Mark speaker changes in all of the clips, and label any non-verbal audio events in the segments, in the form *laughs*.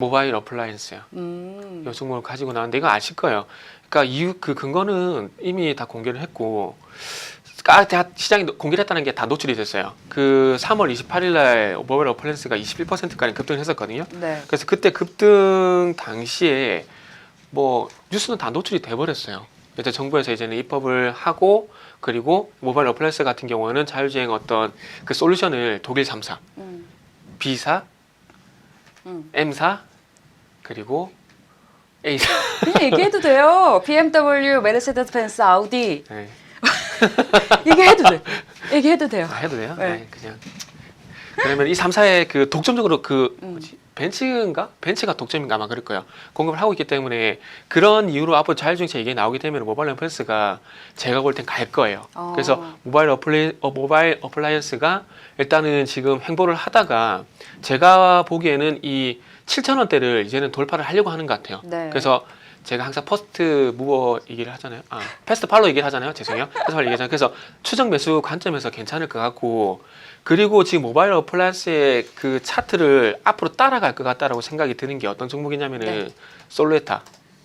Speaker 1: 모바일 어플라이언스요.
Speaker 2: 음.
Speaker 1: 요 종목을 가지고 나왔는데 이거 아실 거예요. 그러니까 이유 그 근거는 이미 다 공개를 했고 아, 다 시장이 노- 공개를 했다는 게 다 노출이 됐어요. 그 3월 28일 날 모바일 어플라이언스가 21%까지 급등을 했었거든요.
Speaker 2: 네.
Speaker 1: 그래서 그때 급등 당시에 뭐 뉴스는 다 노출이 돼 버렸어요. 그래서 정부에서 이제는 입법을 하고 그리고 모바일 어플라이언스 같은 경우는 자율주행 어떤 그 솔루션을 독일 3사,
Speaker 2: 음.
Speaker 1: B사,
Speaker 2: 음.
Speaker 1: M사 그리고 A사
Speaker 2: 그냥 얘기해도 돼요. BMW, 메르세데스 벤츠, 아우디
Speaker 1: 네. *laughs*
Speaker 2: 얘기해도 돼. 얘기해도 돼요.
Speaker 1: 아, 해도 돼요?
Speaker 2: 네.
Speaker 1: 네. 그냥 그러면 이 3사의 그 독점적으로 그
Speaker 2: 음.
Speaker 1: 뭐지? 벤츠인가? 벤츠가 독점인가 아마 그럴 거예요. 공급을 하고 있기 때문에 그런 이유로 앞으로 자율주행차 얘기 나오게 되면 모바일 어플라이언스가 제가 볼 땐 갈 거예요.
Speaker 2: 어.
Speaker 1: 그래서 모바일 어플리, 어, 모바일 어플라이언스가 일단은 지금 횡보를 하다가 제가 보기에는 이 7,000원대를 이제는 돌파를 하려고 하는 것 같아요.
Speaker 2: 네.
Speaker 1: 그래서 제가 항상 퍼스트 무버 얘기를 하잖아요. 아, 패스트 팔로 얘기를 하잖아요. 죄송해요. 패스트 팔로 얘기하잖아요. 그래서 추정 매수 관점에서 괜찮을 것 같고 그리고 지금 모바일 어플라이언스의 그 차트를 앞으로 따라갈 것 같다라고 생각이 드는 게 어떤 종목이냐면은
Speaker 2: 네.
Speaker 1: 솔루에타.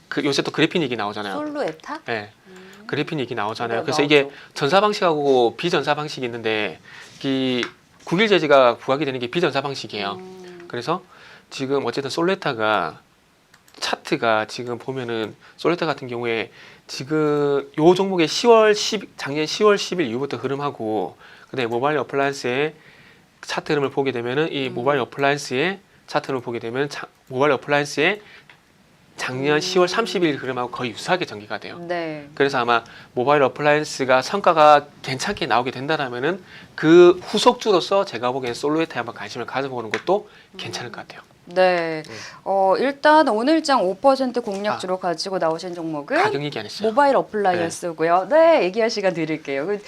Speaker 1: 그 요새 또 그래핀 얘기 나오잖아요.
Speaker 2: 솔루에타?
Speaker 1: 네.
Speaker 2: 음.
Speaker 1: 그래핀 얘기 나오잖아요.
Speaker 2: 네,
Speaker 1: 그래서
Speaker 2: 나오죠.
Speaker 1: 이게 전사 방식하고 비전사 방식이 있는데 이 국일 제지가 부각이 되는 게 비전사 방식이에요.
Speaker 2: 음.
Speaker 1: 그래서 지금 어쨌든 솔레타가 차트가 지금 보면은 솔레타 같은 경우에 지금 요 종목의 10월 10 작년 10월 10일 이후부터 흐름하고 근데 모바일 어플라이언스의 차트 흐름을 보게 되면은 이
Speaker 2: 음.
Speaker 1: 모바일 어플라이언스의 차트 흐름을 보게 되면 자, 모바일 어플라이언스의 작년
Speaker 2: 음.
Speaker 1: 10월 30일 흐름하고 거의 유사하게 전개가 돼요.
Speaker 2: 네.
Speaker 1: 그래서 아마 모바일 어플라이언스가 성과가 괜찮게 나오게 된다라면은 그 후속주로서 제가 보기엔 솔로에타에 한번 관심을 가져보는 것도 괜찮을 것 같아요.
Speaker 2: 네.
Speaker 1: 네.
Speaker 2: 어, 일단 오늘장 5% 공략주로 가지고 나오신 종목은
Speaker 1: 가격 얘기 안 했어요.
Speaker 2: 모바일 어플라이언스고요. 네. 얘기할 시간 드릴게요. 그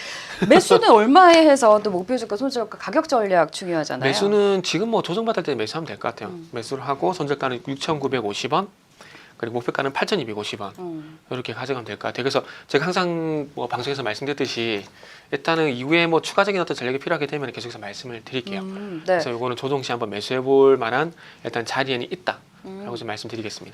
Speaker 2: 매수는 *laughs* 얼마에 해서 또 목표 주가, 손절가, 가격 전략 중요하잖아요.
Speaker 1: 매수는 지금 뭐 조정받을 때 매수하면 될 것 같아요.
Speaker 2: 음.
Speaker 1: 매수를 하고 손절가는 6,950원 그리고 목표가는 8,250원
Speaker 2: 음.
Speaker 1: 이렇게 가져가면 될것 같아요. 그래서 제가 항상 뭐 방송에서 말씀드렸듯이 일단은 이후에 뭐 추가적인 어떤 전략이 필요하게 되면 계속해서 말씀을 드릴게요.
Speaker 2: 음, 네.
Speaker 1: 그래서 이거는 조정 시 한번 매수해 볼 만한 일단 자리에는 있다라고
Speaker 2: 음.
Speaker 1: 좀 말씀드리겠습니다.